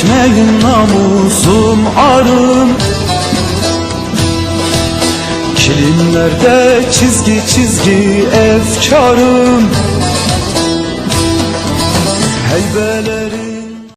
Ekmeğim namusum arım Kilimlerde çizgi çizgi efkarım. Heybele